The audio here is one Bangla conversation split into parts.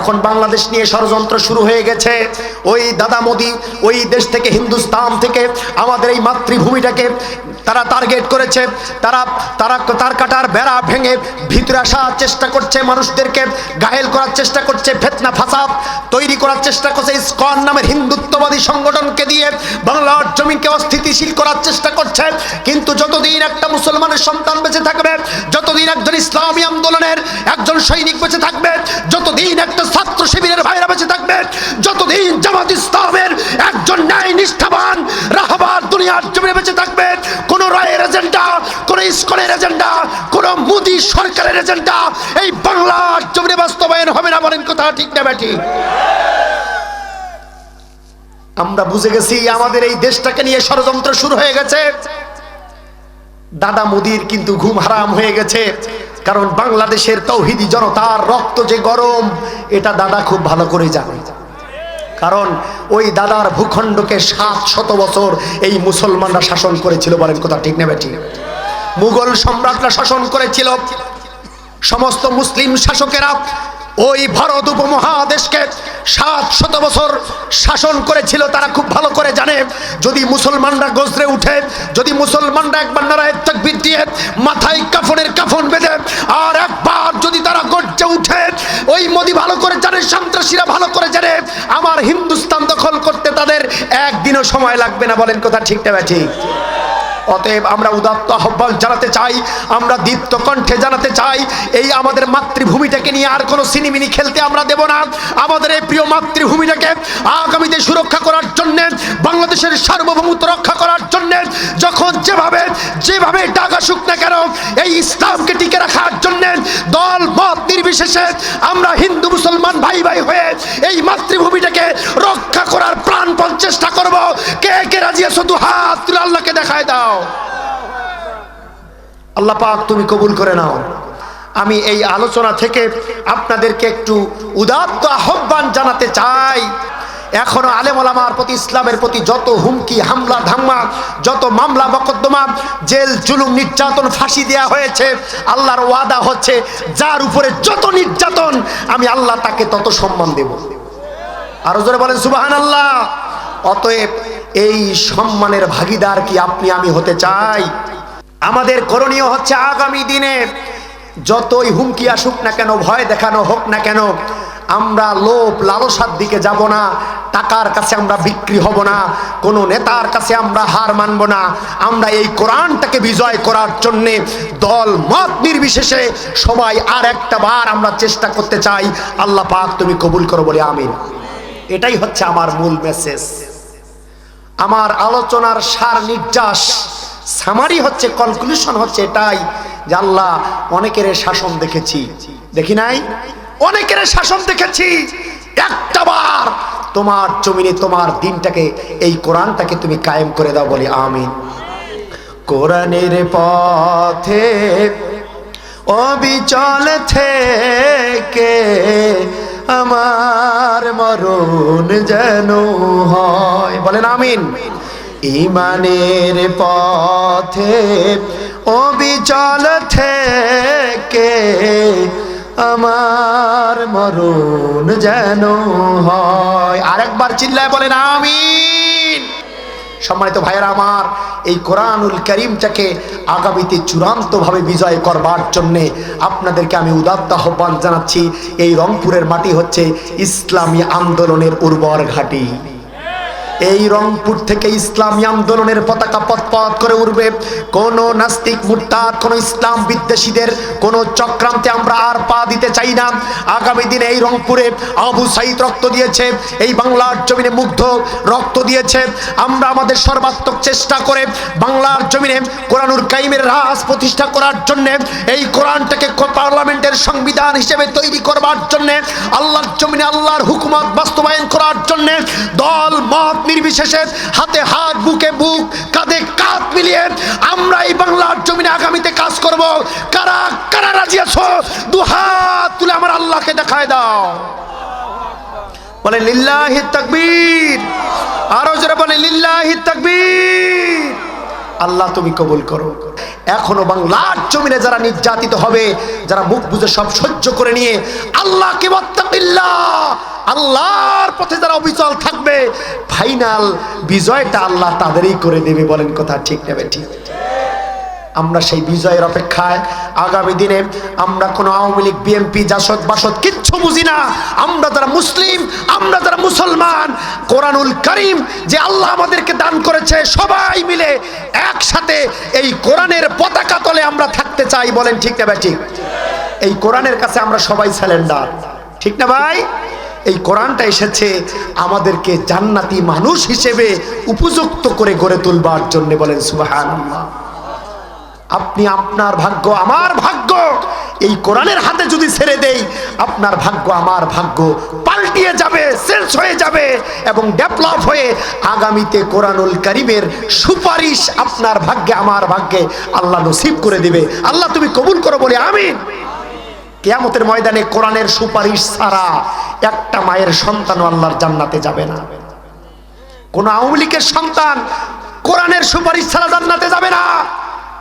এখন বাংলাদেশ নিয়ে ষড়যন্ত্র শুরু হয়ে গেছে। ওই দাদা মোদি, ওই দেশ থেকে হিন্দুস্তান থেকে আমাদের এই মাতৃভূমিটাকে তারা টার্গেট করেছে। তারা তারা তার কাটার বেড়া ভেঙে ভিতরে আসার চেষ্টা করছে মানুষদেরকে গায়েল করার চেষ্টা করছে, ফেতনা ফাসাদ তৈরি করার চেষ্টা করছে। ইসকন নামের হিন্দুত্ববাদী সংগঠনকে দিয়ে বাংলার জমিকে অস্থিতিশীল করার চেষ্টা করছে। কিন্তু যতদিন একটা মুসলমানের সন্তান বেঁচে থাকবে, যতদিন একজন ইসলামী আন্দোলনের একজন সৈনিক বেঁচে থাকবে যতদিন একটা ছাত্র শিবিরের ভাইরা বেঁচে থাকবে যতদিন জামাত ইসলামের একজন ন্যায় নিষ্ঠাবান রাহবার দুনিয়ার জমিনে বেঁচে থাকবে কোন রায়ের এজেন্ডা, কোন ইস্কনের এজেন্ডা, কোন মোদি সরকারের এজেন্ডা, এই বাংলার জমিনে বাস্তবায়ন হবে না বলেন কথা ঠিক না ব্যাটি? আমরা বুঝে গেছি আমাদের এই দেশটাকে নিয়ে ষড়যন্ত্র শুরু হয়ে গেছে। দাদা মোদির কিন্তু ঘুম হারাম হয়ে গেছে। কারণ বাংলাদেশের তৌহিদি জনতার রক্ত যে গরম, এটা দাদা খুব ভালো করে জানে। কারণ ওই দাদার ভূখণ্ডকে সাত শত বছর এই মুসলমানরা শাসন করেছিল বলেন কথা ঠিক নেবে ঠিক? মুঘল সম্রাটরা শাসন করেছিল। সমস্ত মুসলিম শাসকেরা ওই ভারত উপমহাদেশকে সাত শত বছর শাসন করেছিল, তারা খুব ভালো করে জানে। যদি মুসলমানরা গজরে উঠে, যদি মুসলমানরা একবার নারায়ের তকবির দিয়ে মাথায় কাফনের কাফন বেঁধে, আর একবার যদি তারা গর্জে উঠে, ওই মোদি ভালো করে জানে, সন্ত্রাসীরা ভালো করে জানে, আমার হিন্দুস্তান দখল করতে তাদের একদিনও সময় লাগবে না, বলেন কথা ঠিক না ঠিক অতএব আমরা উদাত্ত আহ্বান জানাতে চাই, আমরা দীপ্ত কণ্ঠে জানাতে চাই, এই আমাদের মাতৃভূমিটাকে নিয়ে আর কোনো সিনিমিনি খেলতে আমরা দেব না। আমাদের এই প্রিয় মাতৃভূমিটাকে আগামীতে সুরক্ষা করার জন্য, বাংলাদেশের সার্বভৌমত্ব রক্ষা করার জন্য, যখন যেভাবে যেভাবে টাকা শুক না কেন, এই ইসলামকে টিকে রাখার জন্য দল, মত নির্বিশেষে আমরা হিন্দু, মুসলমান ভাই ভাই হয়ে এই মাতৃভূমিটাকে রক্ষা করার চেষ্টা করব। কে কে রাজি আছো? দু হাত তুলে আল্লাহকে দেখায় দাও। আল্লাহ পাক, তুমি কবুল করে নাও। আমি এই আলোচনা থেকে আপনাদেরকে একটু উদাত্ত আহ্বান জানাতে চাই। এখনও আলেম ওলামার প্রতি, ইসলামের প্রতি যত হুমকি, হামলা, ধাম্মা, যত মামলা, মকদ্দমা, জেল, জুলুম, নির্যাতন, ফাঁসি দেয়া হয়েছে, আল্লাহর ওয়াদা হচ্ছে, যার উপরে যত নির্যাতন, আমি আল্লাহ তাকে তত সম্মান দেব। আরও জোরে বলেন সুবাহান আল্লাহ অতএব এই সম্মানের ভাগিদার কি আপনি আমি হতে চাই? আমাদের করণীয় হচ্ছে আগামী দিনে যতই হুমকি আসুক না কেন, ভয় দেখানো হোক না কেন, আমরা লোভ লালসার দিকে যাব না, টাকার কাছে আমরা বিক্রি হব না, কোনো নেতার কাছে আমরা হার মানব না। আমরা এই কোরআনটাকে বিজয় করার জন্যে দল, মত নির্বিশেষে সবাই আর একটা বার আমরা চেষ্টা করতে চাই। আল্লাহ পাক তুমি কবুল করো বলে আমিন। এটাই হচ্ছে আমার মূল মেসেজ আমার আলোচনার সার নির্যাস। সামারি হচ্ছে কনক্লুশন হচ্ছে এটাই যে আল্লাহ অনেকের শাসন দেখেছি। দেখি নাই? অনেকের শাসন দেখেছি। একটা বার তোমার জমিনে তোমার দিনটাকে, এই কোরআনটাকে তুমি কায়েম করে দাও বলি আমিন। কোরআনের পথে অবিচল থেকে আমার মরণ যেন হয়। বলেন আমিন। ইমানের পথে অবিচল থেকে আমার মরণ যেন হয়। আরেকবার চিল্লায় বলেন আমিন। সম্মানিত ভাইয়েরা আমার, এই কোরআনুল করিমটাকে আগামীতে চূড়ান্তভাবে বিজয় করবার জন্যে আপনাদেরকে আমি উদাত্ত আহ্বান জানাচ্ছি। এই রংপুরের মাটি হচ্ছে ইসলামী আন্দোলনের উর্বর ঘাঁটি। এই রংপুর থেকে ইসলামী আন্দোলনের পতাকা পথ করে উঠবে কোন নাস্তিক মুরতাদ কোন ইসলাম বিদ্বেষীদের কোন চক্রান্তে আমরা আর পা দিতে চাই না। আগামী দিনে এই রংপুরে আবু সাইদ রক্ত দিয়েছে, এই বাংলার জমিনে মুগ্ধ রক্ত দিয়েছে। আমরা আমাদের সর্বাত্মক চেষ্টা করে বাংলার জমিনে কোরআনুর কাইমের রাজ প্রতিষ্ঠা করার জন্যে, এই কোরআনটাকে পার্লামেন্টের সংবিধান হিসেবে তৈরি করবার জন্যে, আল্লাহর জমিনে আল্লাহর হুকুমত বাস্তবায়ন করার জন্যে দল, মত নির্বিশেষে হাতে হাত, বুকে বুক, কাঁধে কাঁধ মিলিয়ে আমরা এই বাংলার জমিনে আগামীতে কাজ করব। কারা কারা রাজি আছো? দু হাত তুলে আমার আল্লাহকে দেখায় দাও। বলে লিল্লাহি তাকবীর। আরও জোরে বলে লিল্লাহি তাকবীর। আল্লাহ তুমি কবুল করো। এখনও বাংলার জমিনে যারা নির্যাতিত হবে, যারা মুখ বুঝে সব সহ্য করে নিয়ে আল্লাহকে বত্তাকিল্লাহ আল্লাহর পথে যারা অবিচল থাকবে ফাইনাল বিজয়টা আল্লাহ তাদেরই করে দেবে বলেন কথা ঠিক নেবে ঠিক আমরা সেই বিজয়ের অপেক্ষায় আগামী দিনে আমরা কোনো আওয়ামী লীগ বিএনপি জাসদ, বাসদ কিচ্ছু বুঝি না। আমরা যারা মুসলিম, আমরা যারা মুসলমান, কোরআনুল করিম যে আল্লাহ আমাদেরকে দান করেছে, সবাই মিলে একসাথে এই কোরআনের পতাকা তলে আমরা থাকতে চাই বলেন ঠিক না ভাই ঠিক এই কোরআনের কাছে আমরা সবাই স্যালেন্ডার। ঠিক না ভাই? এই কোরআনটা এসেছে আমাদেরকে জান্নাতি মানুষ হিসেবে উপযুক্ত করে গড়ে তুলবার জন্য বলেন, সুবহানাল্লাহ। আপনি আপনার ভাগ্য আমার ভাগ্য। এই কোরআনের হাতে যদি ছেড়ে দেই, আপনার ভাগ্য আমার ভাগ্য। পাল্টিয়ে যাবে চেঞ্জ হয়ে যাবে এবং ডেভেলপ হয়ে আগামীতে কোরআনুল করিমের সুপারিশ আপনার ভাগ্যে, আমার ভাগ্যে আল্লাহ নসিব করে দিবে। আল্লাহ তুমি কবুল করো বলে, আমিন। কেয়ামতের ময়দানে কোরআনের সুপারিশ ছাড়া একটা মায়ের সন্তান আল্লাহর জান্নাতে যাবে না। কোন আওয়ামী লীগের সন্তান কোরআনের সুপারিশ ছাড়া জান্নাতে যাবে না।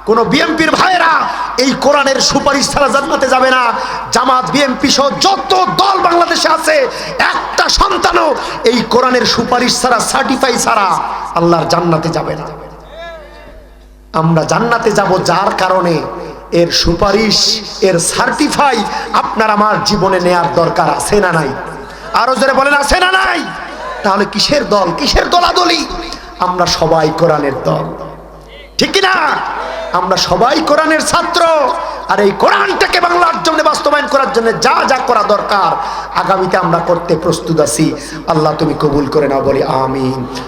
কোন বিএমপির ভাইয়েরা এই কোরআনের সুপারিশ ছাড়া জান্নাতে যাবে না। জামাত বিএমপি সহ যত দল বাংলাদেশে আছে, একটা সন্তানও এই কোরআনের সুপারিশ ছাড়া সার্টিফাই ছাড়া আল্লাহর জান্নাতে যাবে না। আমরা জান্নাতে যাব যার কারণে এর সুপারিশ, এর সার্টিফাই আপনার আমার জীবনে নেয়ার দরকার আছে না নাই? আরও জোরে বলেন, আছে না নাই? তাহলে কিসের দল? কিসের দলাদলি? আমরা সবাই কোরআনের দল। ঠিক না আমরা সবাই কোরআনের ছাত্র। আর এই কোরআনটাকে বাংলার জন্য বাস্তবায়ন করার জন্য যা যা করা দরকার, আগামীতে আমরা করতে প্রস্তুত আছি। আল্লাহ তুমি কবুল করে নাও, বলি আমিন।